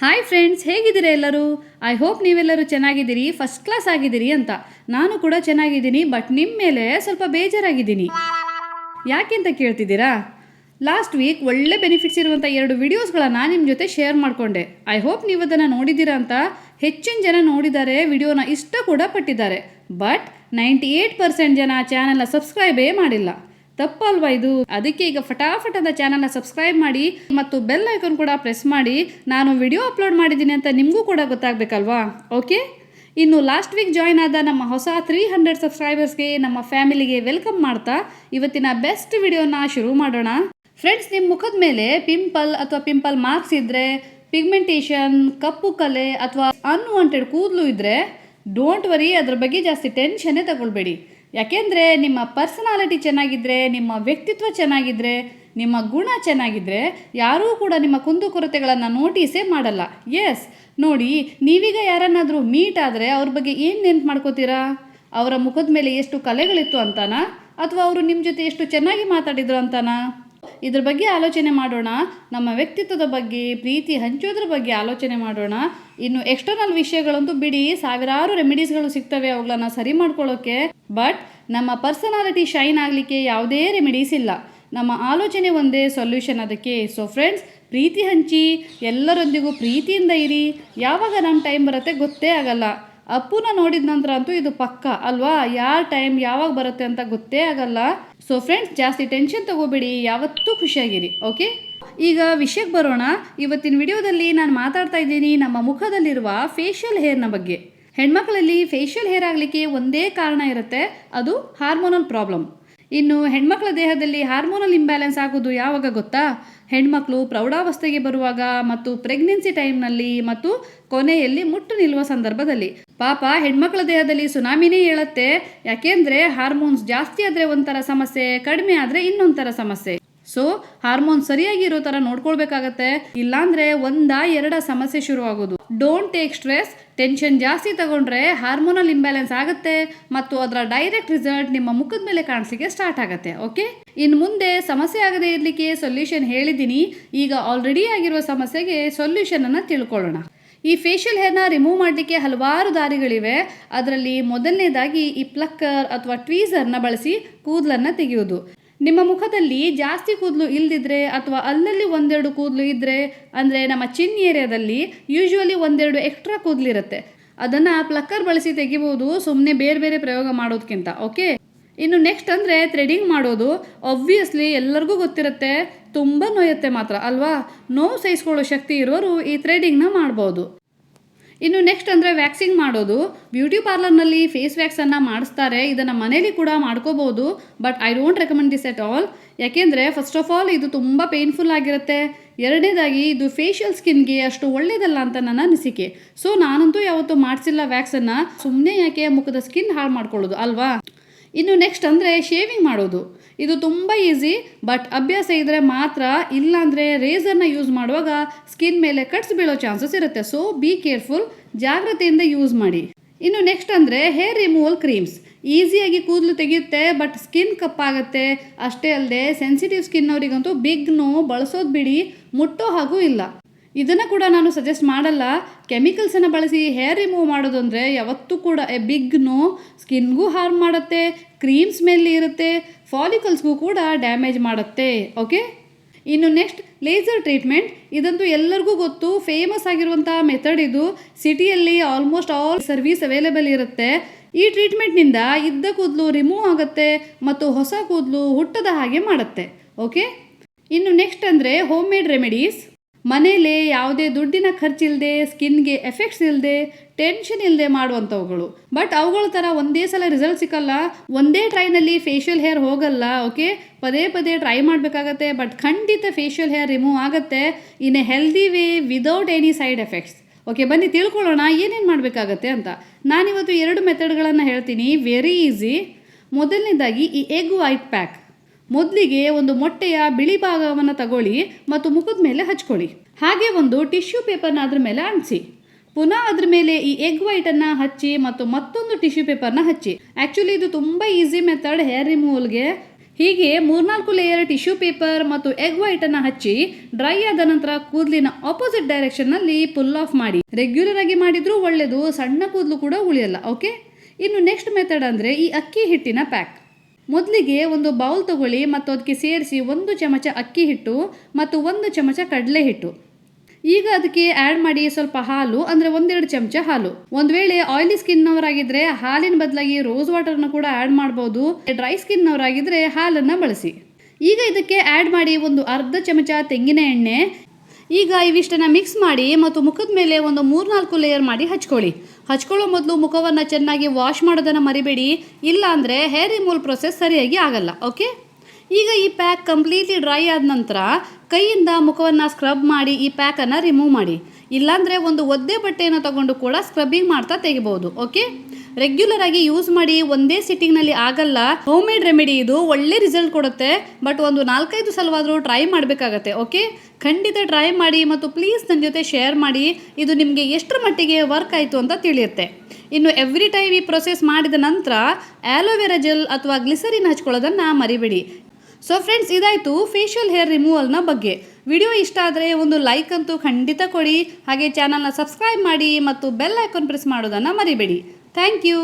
Hi friends ಹೇಗಿದ್ದೀರಾ ಎಲ್ಲರೂ? I hope ನೀವೆಲ್ಲರೂ ಚೆನ್ನಾಗಿದ್ದೀರಿ ಫಸ್ಟ್ ಕ್ಲಾಸ್ ಆಗಿದ್ದೀರಿ ಅಂತ. ನಾನು ಕೂಡ ಚೆನ್ನಾಗಿದ್ದೀನಿ ಬಟ್ ನಿಮ್ಮ ಮೇಲೆ ಸ್ವಲ್ಪ ಬೇಜಾರಾಗಿದ್ದೀನಿ. ಯಾಕೆಂತ ಕೇಳ್ತಿದ್ದೀರಾ? ಲಾಸ್ಟ್ ವೀಕ್ ಒಳ್ಳೆ ಬೆನಿಫಿಟ್ಸ್ ಇರುವಂಥ ಎರಡು ವಿಡಿಯೋಸ್ಗಳನ್ನು ನಿಮ್ಮ ಜೊತೆ ಶೇರ್ ಮಾಡಿಕೊಂಡೆ. ಐ ಹೋಪ್ ನೀವು ಅದನ್ನು ನೋಡಿದ್ದೀರಾ ಅಂತ ಹೆಚ್ಚಿನ ಜನ ನೋಡಿದ್ದಾರೆ ವಿಡಿಯೋನ ಇಷ್ಟ ಕೂಡ ಪಟ್ಟಿದ್ದಾರೆ. ಬಟ್ ನೈಂಟಿ ಏಯ್ಟ್ ಪರ್ಸೆಂಟ್ ಜನ ಚಾನಲ್ನ ಸಬ್ಸ್ಕ್ರೈಬೇ ಮಾಡಿಲ್ಲ. ತಪ್ಪಲ್ವಾ ಇದು? ಅದಕ್ಕೆ ಈಗ ಫಟಾಫಟ್ ಅಂತ ಚಾನಲ್ನ ಸಬ್ಸ್ಕ್ರೈಬ್ ಮಾಡಿ ಮತ್ತು ಬೆಲ್ ಐಕಾನ್ ಕೂಡ ಪ್ರೆಸ್ ಮಾಡಿ. ನಾನು ವಿಡಿಯೋ ಅಪ್ಲೋಡ್ ಮಾಡಿದ್ದೀನಿ ಅಂತ ನಿಮಗೂ ಕೂಡ ಗೊತ್ತಾಗಬೇಕಲ್ವಾ? ಓಕೆ? ಇನ್ನು ಲಾಸ್ಟ್ ವೀಕ್ ಜಾಯ್ನ್ ಆದ ನಮ್ಮ ಹೊಸ ತ್ರೀ ಹಂಡ್ರೆಡ್ ಸಬ್ಸ್ಕ್ರೈಬರ್ಸ್ಗೆ ನಮ್ಮ ಫ್ಯಾಮಿಲಿಗೆ ವೆಲ್ಕಮ್ ಮಾಡ್ತಾ ಇವತ್ತಿನ ಬೆಸ್ಟ್ ವಿಡಿಯೋನ ಶುರು ಮಾಡೋಣ. ಫ್ರೆಂಡ್ಸ್ ನಿಮ್ಮ ಮುಖದ ಮೇಲೆ ಪಿಂಪಲ್ ಅಥವಾ ಪಿಂಪಲ್ ಮಾರ್ಕ್ಸ್ ಇದ್ದರೆ ಪಿಗ್ಮೆಂಟೇಷನ್, ಕಪ್ಪು ಕಲೆ ಅಥವಾ ಅನ್ವಾಂಟೆಡ್ ಕೂದಲು ಇದ್ದರೆ ಡೋಂಟ್ ವರಿ ಅದ್ರ ಬಗ್ಗೆ ಜಾಸ್ತಿ ಟೆನ್ಷನ್ನೇ ತಗೊಳ್ಬೇಡಿ. ಯಾಕೆಂದರೆ ನಿಮ್ಮ ಪರ್ಸನಾಲಿಟಿ ಚೆನ್ನಾಗಿದ್ದರೆ ನಿಮ್ಮ ವ್ಯಕ್ತಿತ್ವ ಚೆನ್ನಾಗಿದ್ದರೆ ನಿಮ್ಮ ಗುಣ ಚೆನ್ನಾಗಿದ್ದರೆ ಯಾರೂ ಕೂಡ ನಿಮ್ಮ ಕುಂದುಕೊರತೆಗಳನ್ನು ನೋಟಿಸೇ ಮಾಡಲ್ಲ. ಎಸ್ ನೋಡಿ, ನೀವೀಗ ಯಾರನ್ನಾದರೂ ಮೀಟ್ ಆದರೆ ಅವ್ರ ಬಗ್ಗೆ ಏನು ನೆನ್ಪು ಮಾಡ್ಕೋತೀರಾ? ಅವರ ಮುಖದ ಮೇಲೆ ಎಷ್ಟು ಕಲೆಗಳಿತ್ತು ಅಂತಾನಾ? ಅಥವಾ ಅವರು ನಿಮ್ಮ ಜೊತೆ ಎಷ್ಟು ಚೆನ್ನಾಗಿ ಮಾತಾಡಿದ್ರು ಅಂತಾನಾ? ಇದ್ರ ಬಗ್ಗೆ ಆಲೋಚನೆ ಮಾಡೋಣ, ನಮ್ಮ ವ್ಯಕ್ತಿತ್ವದ ಬಗ್ಗೆ, ಪ್ರೀತಿ ಹಂಚೋದ್ರ ಬಗ್ಗೆ ಆಲೋಚನೆ ಮಾಡೋಣ. ಇನ್ನು ಎಕ್ಸ್ಟರ್ನಲ್ ವಿಷಯಗಳಂತೂ ಬಿಡಿ, ಸಾವಿರಾರು ರೆಮಿಡೀಸ್ಗಳು ಸಿಗ್ತವೆ ಅವುಗಳನ್ನ ಸರಿ ಮಾಡ್ಕೊಳ್ಳೋಕೆ ಬಟ್ ನಮ್ಮ ಪರ್ಸನಾಲಿಟಿ ಶೈನ್ ಆಗಲಿಕ್ಕೆ ಯಾವುದೇ ರೆಮಿಡೀಸ್ ಇಲ್ಲ. ನಮ್ಮ ಆಲೋಚನೆ ಒಂದೇ ಸೊಲ್ಯೂಷನ್ ಅದಕ್ಕೆ. ಸೊ ಫ್ರೆಂಡ್ಸ್ ಪ್ರೀತಿ ಹಂಚಿ, ಎಲ್ಲರೊಂದಿಗೂ ಪ್ರೀತಿಯಿಂದ ಇರಿ. ಯಾವಾಗ ನಮ್ಮ ಟೈಮ್ ಬರುತ್ತೆ ಗೊತ್ತೇ ಆಗಲ್ಲ. ಅಪ್ಪುನ ನೋಡಿದ ನಂತರ ಅಂತೂ ಇದು ಪಕ್ಕ, ಅಲ್ವಾ? ಯಾವ ಟೈಮ್ ಯಾವಾಗ ಬರುತ್ತೆ ಅಂತ ಗೊತ್ತೇ ಆಗಲ್ಲ. ಸೊ ಫ್ರೆಂಡ್ಸ್ ಜಾಸ್ತಿ ಟೆನ್ಷನ್ ತಗೋಬೇಡಿ, ಯಾವತ್ತೂ ಖುಷಿಯಾಗಿರಿ ಓಕೆ ಈಗ ವಿಷಯಕ್ಕೆ ಬರೋಣ. ಇವತ್ತಿನ ವಿಡಿಯೋದಲ್ಲಿ ನಾನು ಮಾತಾಡ್ತಾ ಇದ್ದೀನಿ ನಮ್ಮ ಮುಖದಲ್ಲಿರುವ ಫೇಶಿಯಲ್ ಹೇರ್ನ ಬಗ್ಗೆ. ಹೆಣ್ಮಕ್ಳಲ್ಲಿ ಫೇಶಿಯಲ್ ಹೇರ್ ಆಗಲಿಕ್ಕೆ ಒಂದೇ ಕಾರಣ ಇರುತ್ತೆ, ಅದು ಹಾರ್ಮೋನಲ್ ಪ್ರಾಬ್ಲಮ್ ಇನ್ನು ಹೆಣ್ಮಕ್ಳ ದೇಹದಲ್ಲಿ ಹಾರ್ಮೋನಲ್ ಇಂಬ್ಯಾಲೆನ್ಸ್ ಆಗೋದು ಯಾವಾಗ ಗೊತ್ತಾ? ಹೆಣ್ಮಕ್ಳು ಪ್ರೌಢಾವಸ್ಥೆಗೆ ಬರುವಾಗ ಮತ್ತು ಪ್ರೆಗ್ನೆನ್ಸಿ ಟೈಮ್ನಲ್ಲಿ ಮತ್ತು ಕೊನೆಯಲ್ಲಿ ಮುಟ್ಟು ನಿಲ್ಲುವ ಸಂದರ್ಭದಲ್ಲಿ. ಪಾಪ ಹೆಣ್ಮಕ್ಳ ದೇಹದಲ್ಲಿ ಸುನಾಮಿನೇ ಹೇಳುತ್ತೆ ಯಾಕೆಂದರೆ ಹಾರ್ಮೋನ್ಸ್ ಜಾಸ್ತಿ ಆದರೆ ಒಂಥರ ಸಮಸ್ಯೆ, ಕಡಿಮೆ ಆದರೆ ಇನ್ನೊಂಥರ ಸಮಸ್ಯೆ. ಸೊ ಹಾರ್ಮೋನ್ ಸರಿಯಾಗಿ ಇರೋ ಥರ ನೋಡ್ಕೊಳ್ಬೇಕಾಗತ್ತೆ. ಇಲ್ಲಾಂದ್ರೆ ಒಂದ ಎರಡ ಸಮಸ್ಯೆ ಶುರು ಆಗೋದು ಡೋಂಟ್ ಟೇಕ್ ಸ್ಟ್ರೆಸ್ ಟೆನ್ಷನ್ ಜಾಸ್ತಿ ತಗೊಂಡ್ರೆ ಹಾರ್ಮೋನಲ್ ಇಂಬ್ಯಾಲೆನ್ಸ್ ಆಗುತ್ತೆ. ಮತ್ತು ಅದರ ಡೈರೆಕ್ಟ್ ರಿಸಲ್ಟ್ ನಿಮ್ಮ ಮುಖದ ಮೇಲೆ ಕಾಣಿಸ್ಲಿಕ್ಕೆ ಸ್ಟಾರ್ಟ್ ಆಗುತ್ತೆ. ಓಕೆ ಇನ್ನು ಮುಂದೆ ಸಮಸ್ಯೆ ಆಗದೇ ಇರಲಿಕ್ಕೆ ಸೊಲ್ಯೂಷನ್ ಹೇಳಿದ್ದೀನಿ ಈಗ ಆಲ್ರೆಡಿ ಆಗಿರುವ ಸಮಸ್ಯೆಗೆ ಸೊಲ್ಯೂಷನ್ ಅನ್ನ ತಿಳ್ಕೊಳ್ಳೋಣ. ಈ ಫೇಶಿಯಲ್ ಹೇರ್ನ ರಿಮೂವ್ ಮಾಡಲಿಕ್ಕೆ ಹಲವಾರು ದಾರಿಗಳಿವೆ. ಅದರಲ್ಲಿ ಮೊದಲನೇದಾಗಿ ಈ ಪ್ಲಕ್ಕರ್ ಅಥವಾ ಟ್ವೀಸರ್ನ ಬಳಸಿ ಕೂದಲನ್ನು ತೆಗೆಯುವುದು ನಿಮ್ಮ ಮುಖದಲ್ಲಿ ಜಾಸ್ತಿ ಕೂದಲು ಇಲ್ದಿದ್ರೆ ಅಥವಾ ಅಲ್ಲಲ್ಲಿ ಒಂದೆರಡು ಕೂದಲು ಇದ್ದರೆ ಅಂದರೆ ನಮ್ಮ ಚಿನ್ ಏರಿಯಾದಲ್ಲಿ ಯೂಶ್ವಲಿ ಒಂದೆರಡು ಎಕ್ಸ್ಟ್ರಾ ಕೂದಲಿರುತ್ತೆ ಅದನ್ನು ಪ್ಲಕ್ಕರ್ ಬಳಸಿ ತೆಗಿಬೋದು ಸುಮ್ಮನೆ ಬೇರೆ ಬೇರೆ ಪ್ರಯೋಗ ಮಾಡೋದಕ್ಕಿಂತ ಓಕೆ ಇನ್ನು ನೆಕ್ಸ್ಟ್ ಅಂದರೆ ಥ್ರೆಡಿಂಗ್ ಮಾಡೋದು. ಒಬ್ವಿಯಸ್ಲಿ ಎಲ್ಲರಿಗೂ ಗೊತ್ತಿರುತ್ತೆ, ತುಂಬ ನೋಯುತ್ತೆ ಮಾತ್ರ, ಅಲ್ವಾ? ನೋವು ಸಹಿಸ್ಕೊಳ್ಳೋ ಶಕ್ತಿ ಇರೋರು ಈ ಥ್ರೆಡಿಂಗ್ನ ಮಾಡ್ಬೋದು. ಇನ್ನು ನೆಕ್ಸ್ಟ್ ಅಂದರೆ ವ್ಯಾಕ್ಸಿಂಗ್ ಮಾಡೋದು. ಬ್ಯೂಟಿ ಪಾರ್ಲರ್ನಲ್ಲಿ ಫೇಸ್ ವ್ಯಾಕ್ಸನ್ನು ಮಾಡಿಸ್ತಾರೆ. ಇದನ್ನು ಮನೇಲಿ ಕೂಡ ಮಾಡ್ಕೋಬೋದು but I don't recommend this at all ಯಾಕೆಂದರೆ ಫಸ್ಟ್ ಆಫ್ ಆಲ್ ಇದು ತುಂಬ ಪೇನ್ಫುಲ್ ಆಗಿರುತ್ತೆ. ಎರಡನೇದಾಗಿ ಇದು ಫೇಶಿಯಲ್ ಸ್ಕಿನ್ಗೆ ಅಷ್ಟು ಒಳ್ಳೇದಲ್ಲ ಅಂತ ನನ್ನ ಅನಿಸಿಕೆ. ಸೊ ನಾನಂತೂ ಯಾವತ್ತೂ ಮಾಡಿಸಿಲ್ಲ ವ್ಯಾಕ್ಸನ್ನು ಸುಮ್ಮನೆ ಯಾಕೆ ಮುಖದ ಸ್ಕಿನ್ ಹಾಳು ಮಾಡ್ಕೊಳ್ಳೋದು, ಅಲ್ವಾ? ಇನ್ನು ನೆಕ್ಸ್ಟ್ ಅಂದರೆ ಶೇವಿಂಗ್ ಮಾಡೋದು. ಇದು ತುಂಬ ಈಸಿ ಬಟ್ ಅಭ್ಯಾಸ ಇದ್ದರೆ ಮಾತ್ರ, ಇಲ್ಲಾಂದರೆ ರೇಸರ್ನ ಯೂಸ್ ಮಾಡುವಾಗ ಸ್ಕಿನ್ ಮೇಲೆ ಕಟ್ಸ್ ಬೀಳೋ ಚಾನ್ಸಸ್ ಇರುತ್ತೆ. ಸೊ ಬಿ ಕೇರ್ಫುಲ್ ಜಾಗ್ರತೆಯಿಂದ ಯೂಸ್ ಮಾಡಿ. ಇನ್ನು ನೆಕ್ಸ್ಟ್ ಅಂದರೆ ಹೇರ್ ರಿಮೂವಲ್ ಕ್ರೀಮ್ಸ್ ಈಸಿಯಾಗಿ ಕೂದಲು ತೆಗೆಯುತ್ತೆ ಬಟ್ ಸ್ಕಿನ್ ಕಪ್ಪಾಗತ್ತೆ ಅಷ್ಟೇ ಅಲ್ಲದೆ ಸೆನ್ಸಿಟಿವ್ ಸ್ಕಿನ್ ಅವರಿಗಂತೂ ಬಿಗ್ ನೋ ಬಳಸೋದು ಬಿಡಿ, ಮುಟ್ಟೋ ಹಾಗೂ ಇಲ್ಲ. ಇದನ್ನು ಕೂಡ ನಾನು ಸಜೆಸ್ಟ್ ಮಾಡಲ್ಲ. ಕೆಮಿಕಲ್ಸನ್ನು ಬಳಸಿ ಹೇರ್ ರಿಮೂವ್ ಮಾಡೋದು ಅಂದರೆ ಯಾವತ್ತೂ ಕೂಡ ಎ ಬಿಗ್ ನೋ ಸ್ಕಿನ್ಗೂ ಹಾರ್ಮ್ ಮಾಡುತ್ತೆ ಕ್ರೀಮ್ ಸ್ಮೆಲ್ ಇರುತ್ತೆ ಫಾಲಿಕಲ್ಸ್ಗೂ ಕೂಡ ಡ್ಯಾಮೇಜ್ ಮಾಡುತ್ತೆ ಓಕೆ ಇನ್ನು ನೆಕ್ಸ್ಟ್ ಲೇಸರ್ ಟ್ರೀಟ್ಮೆಂಟ್ ಇದಂತೂ ಎಲ್ಲರಿಗೂ ಗೊತ್ತು ಫೇಮಸ್ ಆಗಿರುವಂಥ ಮೆಥಡ್ ಇದು. ಸಿಟಿಯಲ್ಲಿ ಆಲ್ಮೋಸ್ಟ್ ಆಲ್ ಸರ್ವಿಸ್ ಅವೈಲೇಬಲ್ ಇರುತ್ತೆ. ಈ ಟ್ರೀಟ್ಮೆಂಟ್ನಿಂದ ಇದ್ದ ಕೂದಲು ರಿಮೂವ್ ಆಗುತ್ತೆ ಮತ್ತು ಹೊಸ ಕೂದಲು ಹುಟ್ಟದ ಹಾಗೆ ಮಾಡುತ್ತೆ ಓಕೆ ಇನ್ನು ನೆಕ್ಸ್ಟ್ ಅಂದರೆ ಹೋಮ್ ಮೇಡ್ ರೆಮಿಡೀಸ್ ಮನೇಲೆ ಯಾವುದೇ ದುಡ್ಡಿನ ಖರ್ಚಿಲ್ಲದೆ ಸ್ಕಿನ್ಗೆ ಎಫೆಕ್ಟ್ಸ್ ಇಲ್ಲದೆ ಟೆನ್ಷನ್ ಇಲ್ಲದೆ ಮಾಡುವಂಥವುಗಳು. ಬಟ್ ಅವುಗಳ ಥರ ಒಂದೇ ಸಲ ರಿಸಲ್ಟ್ ಸಿಕ್ಕಲ್ಲ, ಒಂದೇ ಟ್ರೈನಲ್ಲಿ ಫೇಶಿಯಲ್ ಹೇರ್ ಹೋಗಲ್ಲ, ಓಕೆ? ಪದೇ ಪದೇ ಟ್ರೈ ಮಾಡಬೇಕಾಗತ್ತೆ, ಬಟ್ ಖಂಡಿತ ಫೇಶಿಯಲ್ ಹೇರ್ ರಿಮೂವ್ ಆಗುತ್ತೆ in a healthy way without any side effects. Okay, ಬನ್ನಿ ತಿಳ್ಕೊಳ್ಳೋಣ ಏನೇನು ಮಾಡಬೇಕಾಗತ್ತೆ ಅಂತ. ನಾನಿವತ್ತು ಎರಡು ಮೆಥಡ್ಗಳನ್ನು ಹೇಳ್ತೀನಿ, ವೆರಿ ಈಸಿ. ಮೊದಲನೇದಾಗಿ ಈ ಎಗ್ ವೈಟ್ ಪ್ಯಾಕ್. ಮೊದಲಿಗೆ ಒಂದು ಮೊಟ್ಟೆಯ ಬಿಳಿ ಭಾಗವನ್ನು ತಗೊಳ್ಳಿ ಮತ್ತು ಮುಖದ ಮೇಲೆ ಹಚ್ಕೊಳ್ಳಿ. ಹಾಗೆ ಒಂದು ಟಿಶ್ಯೂ ಪೇಪರ್ನ ಅದ್ರ ಮೇಲೆ ಅಂಟಿಸಿ. ಪುನಃ ಅದ್ರ ಮೇಲೆ ಈ ಎಗ್ ವೈಟನ್ನು ಹಚ್ಚಿ ಮತ್ತು ಮತ್ತೊಂದು ಟಿಶ್ಯೂ ಪೇಪರ್ನ ಹಚ್ಚಿ. ಆ್ಯಕ್ಚುಲಿ ಇದು ತುಂಬ ಈಸಿ ಮೆಥಡ್ ಹೇರ್ ರಿಮೂವಲ್ಗೆ. ಹೀಗೆ ಮೂರ್ನಾಲ್ಕು ಲೇಯರ್ ಟಿಶ್ಯೂ ಪೇಪರ್ ಮತ್ತು ಎಗ್ ವೈಟನ್ನು ಹಚ್ಚಿ, ಡ್ರೈ ಆದ ನಂತರ ಕೂದಲಿನ ಆಪೋಸಿಟ್ ಡೈರೆಕ್ಷನ್ನಲ್ಲಿ ಪುಲ್ ಆಫ್ ಮಾಡಿ. ರೆಗ್ಯುಲರ್ ಆಗಿ ಮಾಡಿದರೂ ಒಳ್ಳೆಯದು ಸಣ್ಣ ಕೂದಲು ಕೂಡ ಉಳಿಯಲ್ಲ ಓಕೆ ಇನ್ನು ನೆಕ್ಸ್ಟ್ ಮೆಥಡ್ ಅಂದರೆ ಈ ಅಕ್ಕಿ ಹಿಟ್ಟಿನ ಪ್ಯಾಕ್ ಮೊದಲಿಗೆ ಒಂದು ಬೌಲ್ ತಗೊಳ್ಳಿ ಮತ್ತು ಅದಕ್ಕೆ ಸೇರಿಸಿ ಒಂದು ಚಮಚ ಅಕ್ಕಿ ಹಿಟ್ಟು ಮತ್ತು ಒಂದು ಚಮಚ ಕಡಲೆ ಹಿಟ್ಟು. ಈಗ ಅದಕ್ಕೆ ಆ್ಯಡ್ ಮಾಡಿ ಸ್ವಲ್ಪ ಹಾಲು, ಅಂದರೆ ಒಂದೆರಡು ಚಮಚ ಹಾಲು. ಒಂದು ವೇಳೆ ಆಯಿಲಿ ಸ್ಕಿನ್ನವರಾಗಿದ್ದರೆ ಹಾಲಿನ ಬದಲಾಗಿ ರೋಸ್ ವಾಟರ್ನ ಕೂಡ ಆ್ಯಡ್ ಮಾಡ್ಬೋದು. ಡ್ರೈ ಸ್ಕಿನ್ನವರಾಗಿದ್ದರೆ ಹಾಲನ್ನು ಬಳಸಿ. ಈಗ ಇದಕ್ಕೆ ಆ್ಯಡ್ ಮಾಡಿ ಒಂದು ಅರ್ಧ ಚಮಚ ತೆಂಗಿನ ಎಣ್ಣೆ ಈಗ ಇವಿಷ್ಟನ್ನ ಮಿಕ್ಸ್ ಮಾಡಿ ಮತ್ತು ಮುಖದ ಮೇಲೆ ಒಂದು ಮೂರ್ನಾಲ್ಕು ಲೇಯರ್ ಮಾಡಿ ಹಚ್ಕೊಳ್ಳಿ. ಹಚ್ಕೊಳ್ಳೋ ಮೊದಲು ಮುಖವನ್ನು ಚೆನ್ನಾಗಿ ವಾಶ್ ಮಾಡೋದನ್ನು ಮರಿಬೇಡಿ. ಇಲ್ಲಾಂದರೆ ಹೇರ್ ರಿಮೂವಲ್ ಪ್ರೊಸೆಸ್ ಸರಿಯಾಗಿ ಆಗಲ್ಲ ಓಕೆ ಈಗ ಈ ಪ್ಯಾಕ್ ಕಂಪ್ಲೀಟ್ಲಿ ಡ್ರೈ ಆದ ನಂತರ ಕೈಯಿಂದ ಮುಖವನ್ನು ಸ್ಕ್ರಬ್ ಮಾಡಿ ಈ ಪ್ಯಾಕನ್ನು ರಿಮೂವ್ ಮಾಡಿ. ಇಲ್ಲಾಂದರೆ ಒಂದು ಒದ್ದೆ ಬಟ್ಟೆಯನ್ನು ತಗೊಂಡು ಕೂಡ ಸ್ಕ್ರಬ್ಬಿಂಗ್ ಮಾಡ್ತಾ ತೆಗಿಬೋದು ಓಕೆ ರೆಗ್ಯುಲರ್ ಆಗಿ ಯೂಸ್ ಮಾಡಿ ಒಂದೇ ಸಿಟ್ಟಿಂಗ್ನಲ್ಲಿ ಆಗಲ್ಲ. ಹೋಮ್ ಮೇಡ್ ರೆಮಿಡಿ ಇದು. ಒಳ್ಳೆ ರಿಸಲ್ಟ್ ಕೊಡುತ್ತೆ. ಬಟ್ ಒಂದು ನಾಲ್ಕೈದು ಸಲವಾದರೂ ಟ್ರೈ ಮಾಡಬೇಕಾಗತ್ತೆ ಓಕೆ ಖಂಡಿತ ಟ್ರೈ ಮಾಡಿ ಮತ್ತು ಪ್ಲೀಸ್ ನನ್ನ ಜೊತೆ ಶೇರ್ ಮಾಡಿ. ಇದು ನಿಮಗೆ ಎಷ್ಟರ ಮಟ್ಟಿಗೆ ವರ್ಕ್ ಆಯಿತು ಅಂತ ತಿಳಿಯುತ್ತೆ. ಇನ್ನು ಎವ್ರಿ ಟೈಮ್ ಈ ಪ್ರೊಸೆಸ್ ಮಾಡಿದ ನಂತರ ಆಲೋವೆರಾ ಜೆಲ್ ಅಥವಾ ಗ್ಲಿಸರಿನ್ ಹಚ್ಕೊಳ್ಳೋದನ್ನು ಮರಿಬೇಡಿ. ಸೊ ಫ್ರೆಂಡ್ಸ್ ಇದಾಯಿತು ಫೇಶಿಯಲ್ ಹೇರ್ ರಿಮೂವಲ್ನ ಬಗ್ಗೆ. ವಿಡಿಯೋ ಇಷ್ಟ ಆದರೆ ಒಂದು ಲೈಕ್ ಅಂತೂ ಖಂಡಿತ ಕೊಡಿ. ಹಾಗೆ ಚಾನಲ್ನ ಸಬ್ಸ್ಕ್ರೈಬ್ ಮಾಡಿ ಮತ್ತು ಬೆಲ್ ಐಕಾನ್ ಪ್ರೆಸ್ ಮಾಡೋದನ್ನು ಮರಿಬೇಡಿ. Thank you